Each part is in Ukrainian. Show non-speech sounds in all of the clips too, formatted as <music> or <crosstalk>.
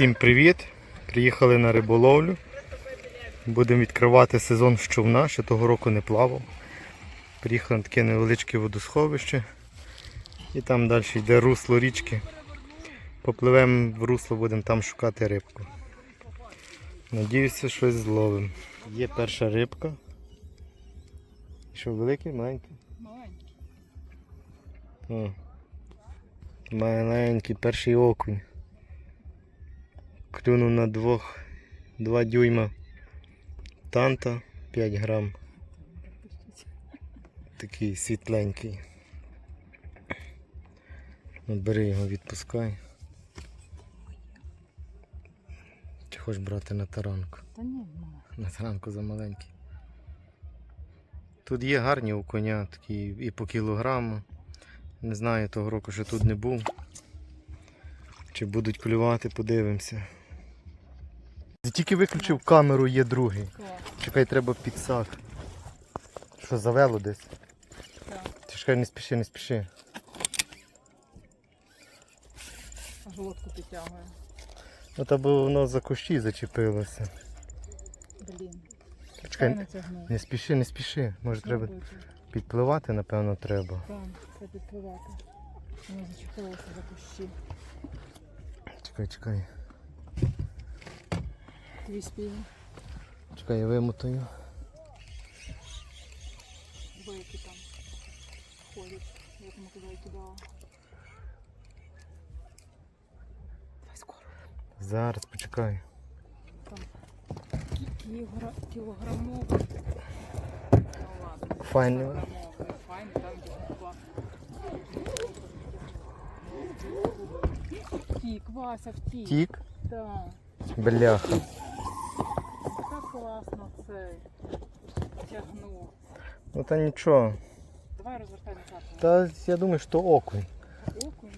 Всім привіт! Приїхали на риболовлю. Будемо відкривати сезон з човна, ще того року не плавав. Приїхали на таке невеличке водосховище. І там далі йде русло річки. Попливемо в русло, будемо там шукати рибку. Надіюся, щось зловимо. Є перша рибка. Що, великий, маленький? Маленький. Маленький, перший окунь. Клюнув на двох 2 дюйма танта 5 грам. Такий світленький. Ну, бери його, відпускай. Чи хочеш брати на таранку? Та ні. На таранку замаленький. Тут є гарні у коня, такі і по кілограму. Не знаю, того року ще тут не був. Чи будуть клювати, подивимося. Тільки виключив камеру, є другий. Чекай, треба підсак. Що завело десь? Так. Ти чекай, не спіши, не спіши. Аж лодку підтягує. Ну та бо воно за кущі зачепилося. Блін. Чекай, не спіши, не спіши. Може треба Пробуйте. підпливати, напевно, треба. Там, треба підпливати. Воно зачепилося за кущі. Чекай, чекай. Твій спільний. Чекай, я вимотаю. Бойки там ходять. Я тому туди і кидала. Давай скоро. Зараз почекай. Кілогра... Кілограмовий. Ну ладно. Файний. Файний, там де купа. Втік, Вася, втік. Тік. Так. Бляха. Так цей тягнув. Ну та нічого. Давай розвертай карту. Та я думаю, що окунь. Окунь.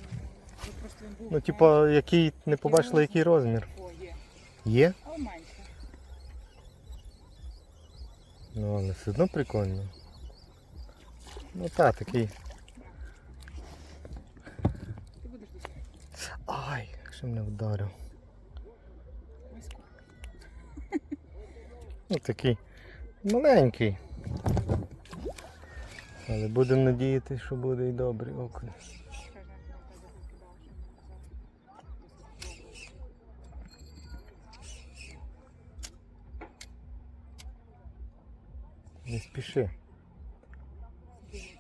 Ну, просто він був. Ну, типа, який не побачили, який розмір. О, є. Є? Але менше. Ну, але все одно прикольно. Ну та, такий. Ти будеш десь. Ай, що мене вдарив. Ну такий маленький. Але будемо надіятися, що буде і добрий окунь. Не. Спіши.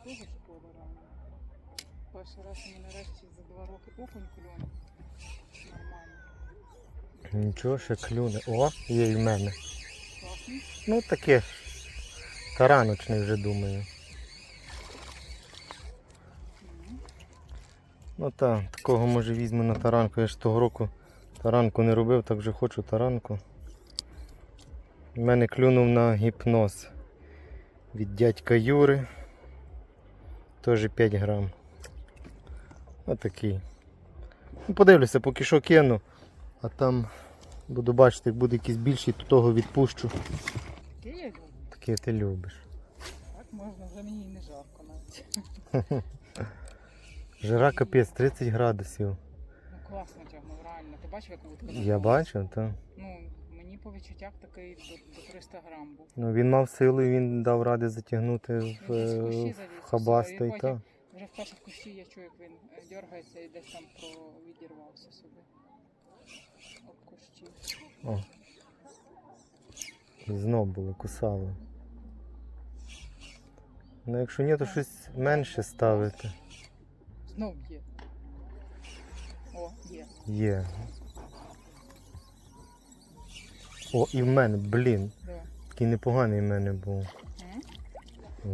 Дуже шкода реально. Перший раз мені нарешті за два роки окунь клюнув. Нормально. Нічого ще клюне. О, є і в мене. Ну таке. Тараночний вже думаю. Ну так, такого може візьму на таранку. Я ж того року таранку не робив, так вже хочу таранку. У мене клюнув на гіпноз від дядька Юри. Теж 5 грам. Отакий. Ну, подивлюся, поки що кину, а там буду бачити, як буде якийсь більший, то того відпущу. Таке я люблю. Таке ти любиш. Так можна, вже мені і не жарко навіть. <laughs> Жара капець 30 градусів. Ну класно тягнув, реально. Ти бачив, як вудка Я бачив, так. Ну, мені по відчуттях такий до, до 300 грам був. Ну, він мав силу і він дав ради затягнути в, е, в і і. Вже в перших кущі я чую, як він е, дергається і десь там відірвався собі. О. Знов було, кусало. Ну якщо ні, то щось менше ставити. Знов є. О, є. Є. О, і в мене, блін. Давай. Такий непоганий в мене був.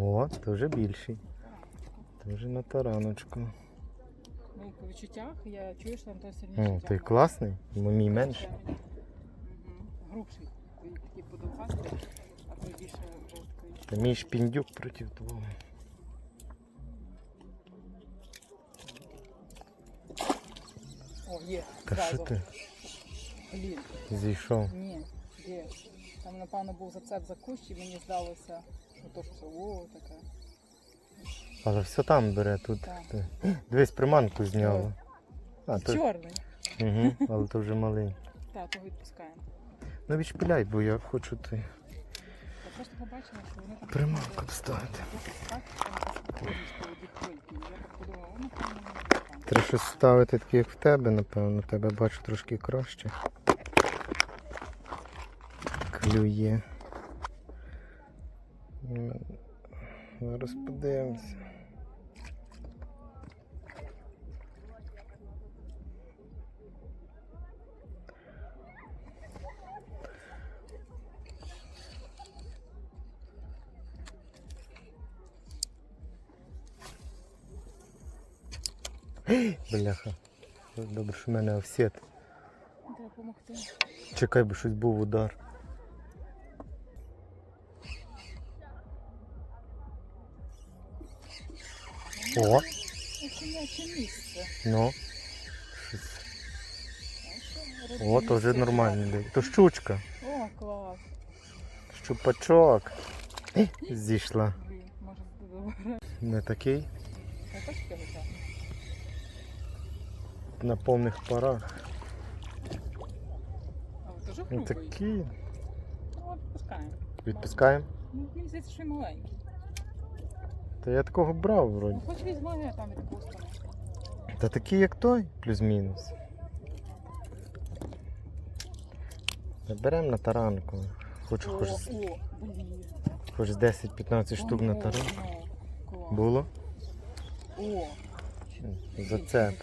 О, то вже більший. То вже на тараночку. Ну, по відчуттях я чую, що там той сильніший той тягне. класний, мій менший. Мгм. Грубший. Такий подовгастий, а той більше жорсткий. Та мій шпіндюк проти твого. О, є. Та що ти Блін. зійшов? Ні, є. Там, напевно, був зацеп за кущ, і мені здалося, що то що о, таке. Але все там бере тут. Так. Дивись, приманку зняла. А, то, Чорний. угу, але то вже малий. Так, того відпускаємо. Ну відшпиляй, бо я хочу ти Я просто побачила, що вони там приманку вставити. Ну. Треба щось ставити таке, як в тебе, напевно. Тебе бачу трошки краще. Клює. Зараз подивимося. Бляха. Добре, що в мене офсет. Допомогти. Чекай, бо щось був удар. О, ну. О, то вже нормально. То щучка. О, клас. Щупачок. Зійшла. Не такий. Витягну. На повних парах. А ви теж Ну. Ну, відпускаємо. Відпускаємо. Ну, мені здається, що маленький. Та я такого брав вроді. Ну, хоч візьми, а там відпустимо. Та такий, як той, плюс-мінус. Беремо на таранку. Хочу О, хоч, о, блін. хоч 10-15 штук на О, таранку. ну, клас. Було? О, Зацеп. зацеп.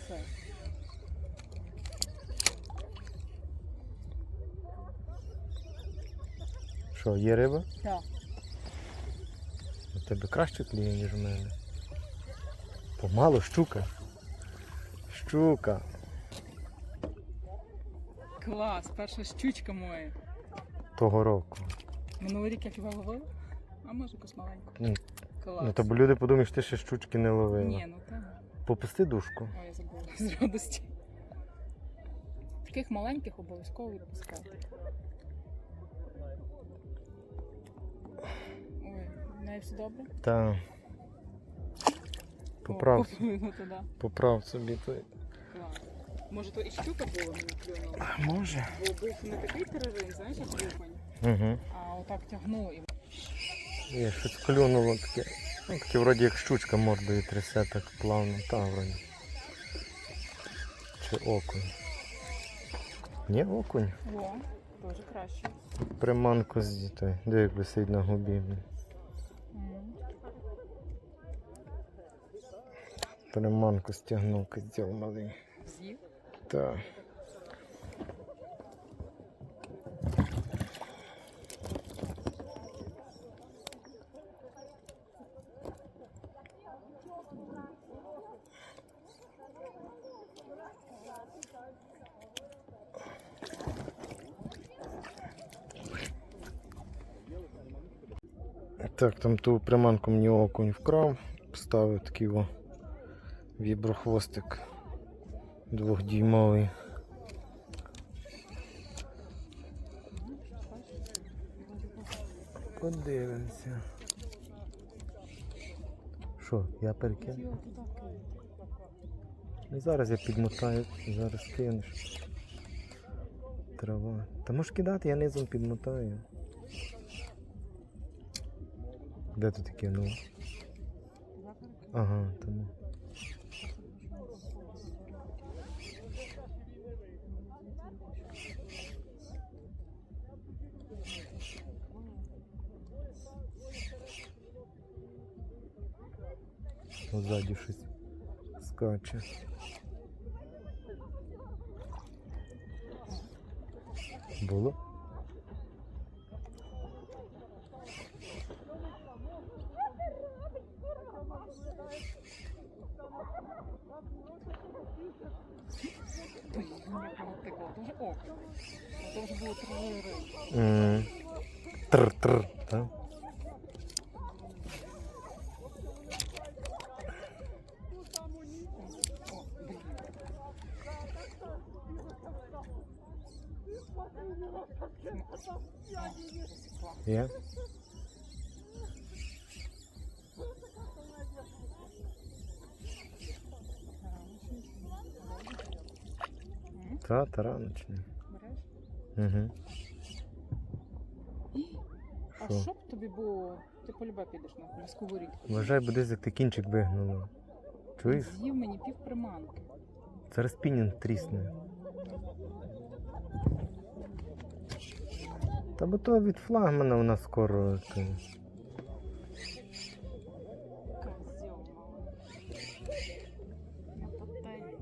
Що, є риба? Так. У тебе краще кліє, ніж у мене. Помало щука. Щука. Клас, перша щучка моя. Того року. Минулий рік як його ловив, а може якусь маленьку. Ну, Клас. Ну то бо люди подумають, що ти ще щучки не ловила. Ні, ну так. Попусти дужку. Ой, я забула <laughs> з радості. Таких маленьких обов'язково відпускати. Ой, неї все добре? Та. Поправ, О, <laughs> поплило туди. поправ собі той. Клас. Може то і щука була мені клюнула? А може? Бо був не такий перерив, знаєш, як лупань, Угу. а отак тягнуло і Є щось клюнуло таке. Ну, таке вроді як щучка мордою трясе так плавно. Та вроді. Чи окунь. Ні, окунь. О, дуже краще. Приманку з дітей. Де як висить на губі. Приманку стягнув козьол малий. З'їв. Так. Так, там ту приманку мені окунь вкрав, поставив такий о віброхвостик двохдіймовий. Подивимося. Що, я перекину? Кинути. Ну, зараз я підмотаю, зараз кинеш. Трава. Та можеш кидати, я низом підмотаю. Де ти таке ну? Ага, тому. Ззаді щось скаче. Було? О. Це вже було три Тр-тр, так? О, Та, тараночний. Береш? Угу. А Що? що б тобі було? Ти полюбе підеш на, на сковорідку. Вважай, буде як ти кінчик вигнуло. Чуєш? З'їв мені пів приманки. Зараз спінінг трісне. Та бо то від флагмана вона скоро. то- Козьол малий. На пательні.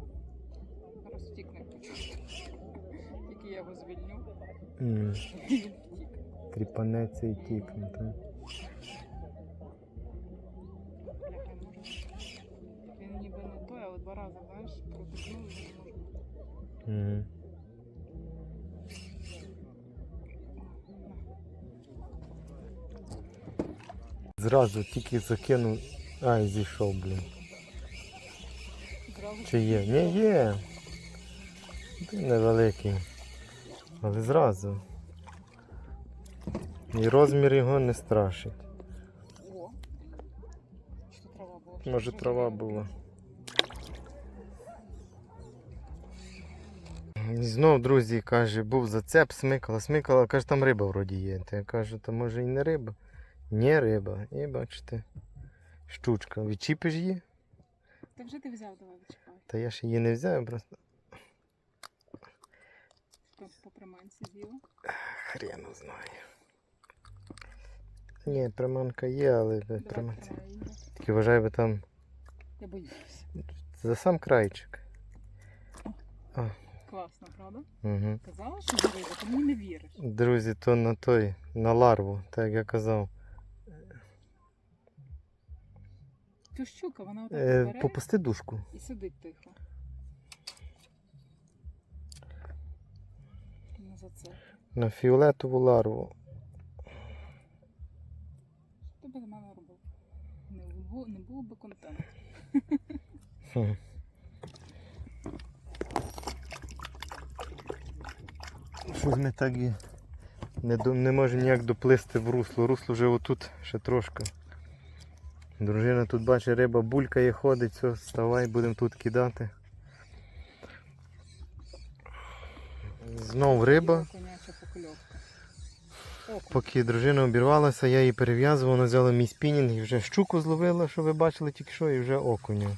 Розтікне почув. Тільки я його звільню, М, він втік. Тріпанеться і тікне. та. Бляха, може. Він ніби не той, але два рази, знаєш, протикнув і не. Зразу тільки закинув. Ай, зійшов, блін. Чи є? Ні, є. Ти невеликий. Але зразу. І розмір його не страшить. О! Що трава була? Може трава була. І знов, друзі, каже, був зацеп, смикала, смикала, каже, там риба вроді є. Та я кажу, то може і не риба. Ні, риба. І бачите, щучка. Відчіпиш її? Та вже ти взяв, давай відчіпай. Та я ж її не взяв, просто приманці з'їла. хрену знаю. Ні, приманка є, але приманці. Тільки вважай, бо там Я боюся. за сам крайчик. Класно, правда? Угу. Казала, що риба, ти мені не віриш. Друзі, то на той, на ларву, так як я казав. То щука, вона отак Е, попусти дужку. і сидить тихо. Ну за це. На фіолетову ларву. Що ти без мене робив? Не було, не було би контенту. Хм. Щось ми так і не, до- не можемо ніяк доплисти в русло. Русло вже отут ще трошки. Дружина тут бачить, риба булькає, ходить, все, вставай, будемо тут кидати. Знов риба. Поки дружина обірвалася, я її перев'язував, вона взяла мій спінінг і вже щуку зловила, що ви бачили тільки що, і вже окуня.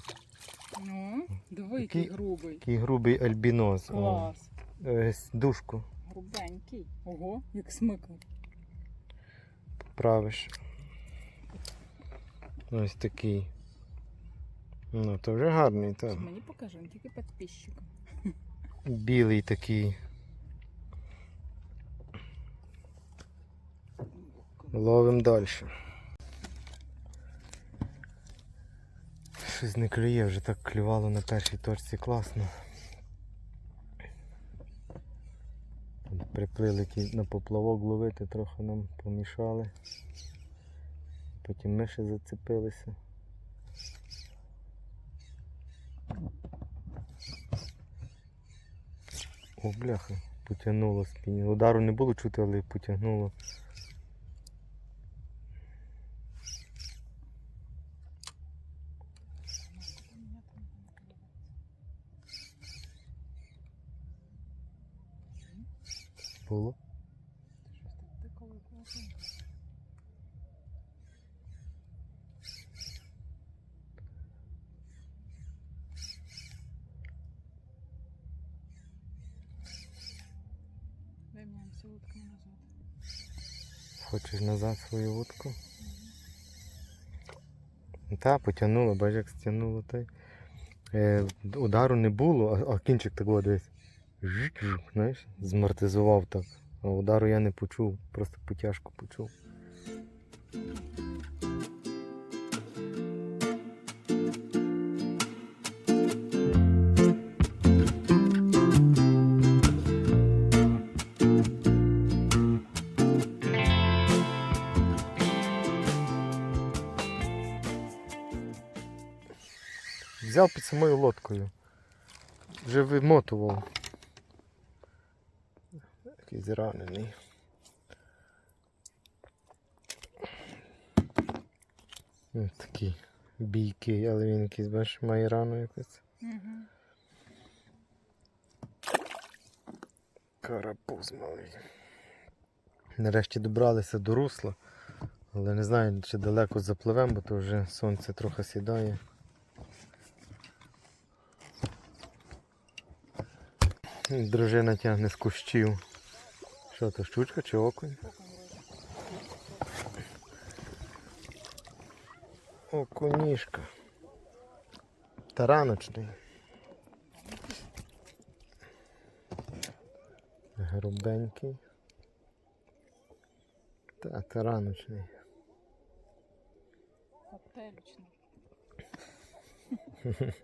Ну, диви, який Який- грубий. Такий грубий альбінос. О, Клас. е, с- дужку Грубенький. Ого, як смикнув. правиш. Ось такий. Ну, то вже гарний, так. Мені покажи, він тільки підписчикам. Білий такий. Ловим далі. Щось не клює, вже так клювало на першій точці класно. Приплили на поплавок ловити, трохи нам помішали. Потім ми ще зацепилися. О, бляха, потягнуло спінь. Удару не було чути, але потягнуло. Мені всю утку назад. Хочеш назад свою вудку? Та, потягнуло, бачиш, як стягнуло. Та й. Е, удару не було, а, а кінчик такого десь. Знаєш, змортизував так. А удару я не почув, просто потяжку почув. Взяв під самою лодкою. Вже вимотував. Такий зранений. Ось такий бійкий, але він якийсь, бачиш, має рану якусь. Угу. Карапуз малий. Нарешті добралися до русла, але не знаю, чи далеко запливемо, бо то вже сонце трохи сідає. Дружина тягне з кущів. Що то, щучка чи окунь? Окунішка. Тараночний. Грубенький. Та, тараночний. Пателючний.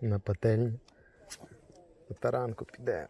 <laughs> На пательні. По таранку піде.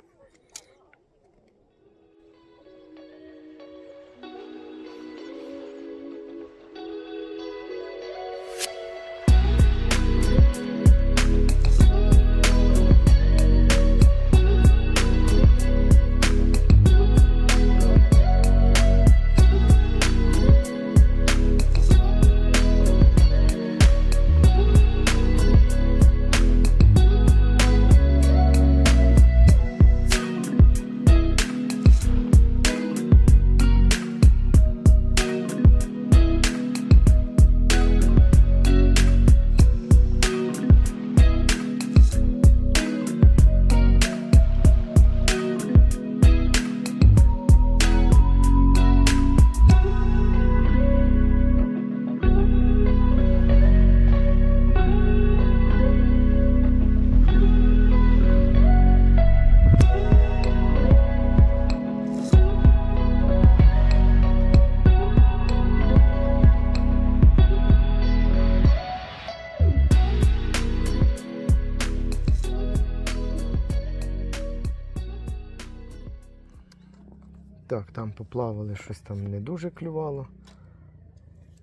Поплавали, щось там не дуже клювало.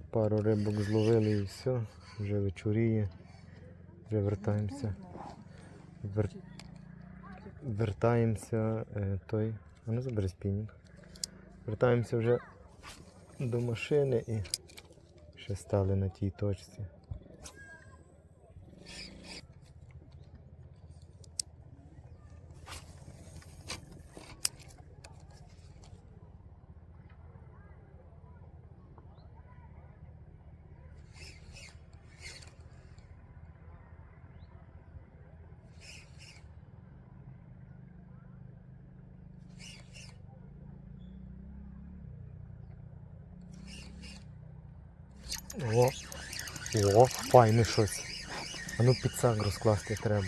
Пару рибок зловили і все, вже вечоріє. Вже вертаємося. Вер... Вертаємося е, той. А ну забери спінінг. Вертаємося вже до машини і ще стали на тій точці. О, о, файне щось. А ну підсак розкласти треба.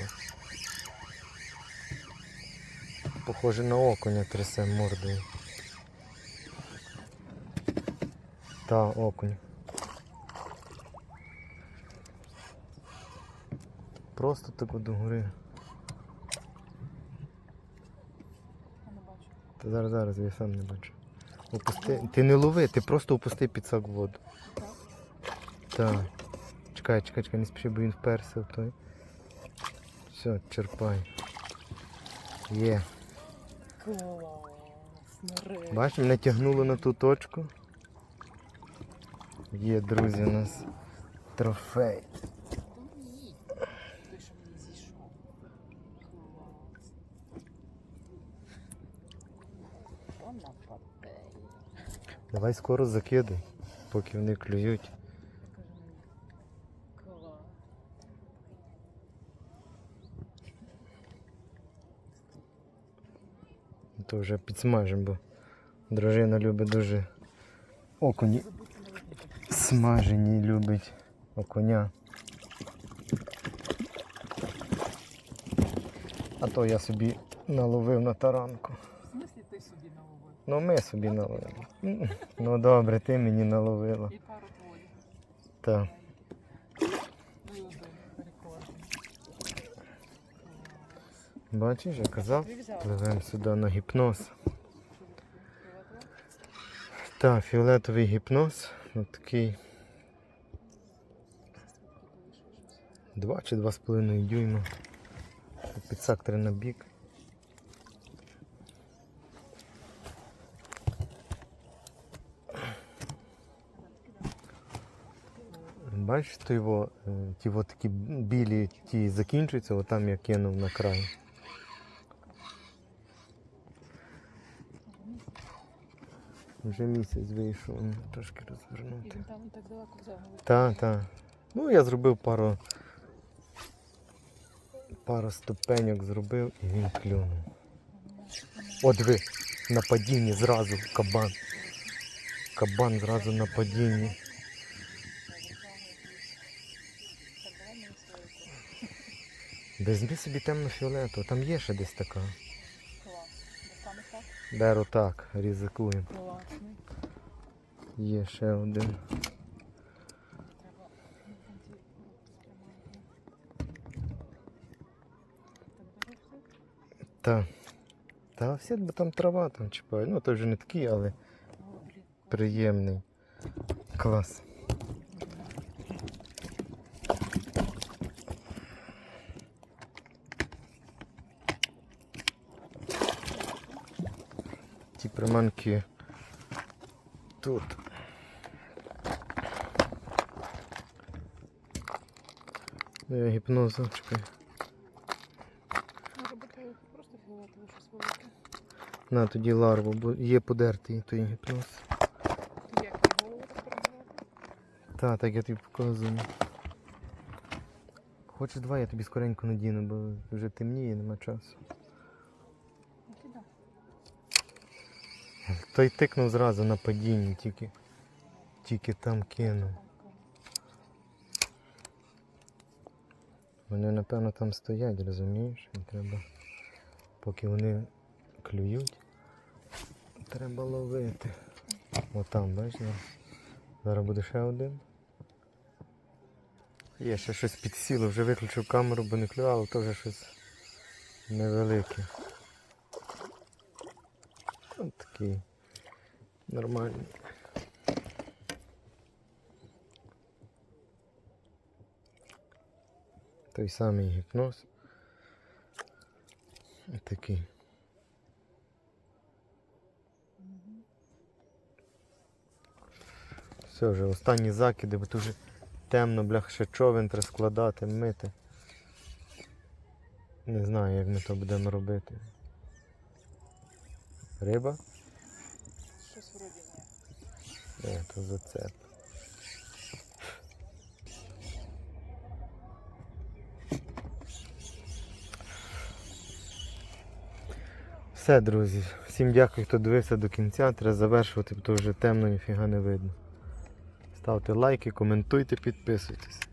Похоже на окуня трясе мордою. Та, окунь. Просто так до гори. Та зараз зараз я сам не бачу. Опусти. Ти не лови, ти просто опусти підсак в воду. Так. Чекай, чекай, чекай, не спіши, бо він вперся в той. Все, черпай. Є. Клас. Бачиш, мене тягнуло на ту точку. Є, друзі, у нас трофей. Давай скоро закидай, поки вони клюють. Покажи мені. Клас. То вже підсмажимо, бо дружина любить дуже окуні. Смажені любить окуня. А то я собі наловив на таранку. В смислі ти собі наловив? Ну ми собі наловили. Ну добре, ти мені наловила. І пару твоїх. Так. Ну і один рекордний. Бачиш, я казав, пливемо сюди на гіпноз. Так, фіолетовий гіпноз. Ось такий 2 чи 2,5 дюйма. Підсак три на бік. Бачиш, то його, ті от такі білі ті закінчуються, отам я кинув на край. Вже місяць вийшов, ну, трошки І розвернути. він там так далеко взяв. Так, так. Ну я зробив пару. Пару ступеньок зробив і він клюнув. От ви, на падінні зразу кабан. Кабан зразу на падінні. Візьми собі темно-фіолетову, там є ще десь така. Беру так, ризикуємо. Класний. Є ще один. Та. Все? Та всі, бо там трава там чіпає. Ну той вже не такий, але приємний. Клас. Приманки тут. Я гіпнозу, чекай. На тоді ларву, бо є подертий той гіпноз. Як так? Та, так я тобі показую. Хочеш два, я тобі скоренько надіну, бо вже темніє, нема часу. Ну, кидай. Той тикнув зразу на падінні, тільки, тільки там кинув. Вони, напевно, там стоять, розумієш? І треба, поки вони клюють, треба ловити. Отам, бачиш? зараз. Буде ще один. Є ще щось підсіло, вже виключив камеру, бо не клювало, то вже щось невелике. Ось такий нормальний. Той самий гіпноз. Такий. Все вже останні закиди, бо тут вже темно, блях, ще човен треба складати, мити. Не знаю, як ми то будемо робити. Риба? Е, зацеп. Все, друзі. Всім дякую, хто дивився до кінця. Треба завершувати, бо то вже темно, ніфіга не видно. Ставте лайки, коментуйте, підписуйтесь.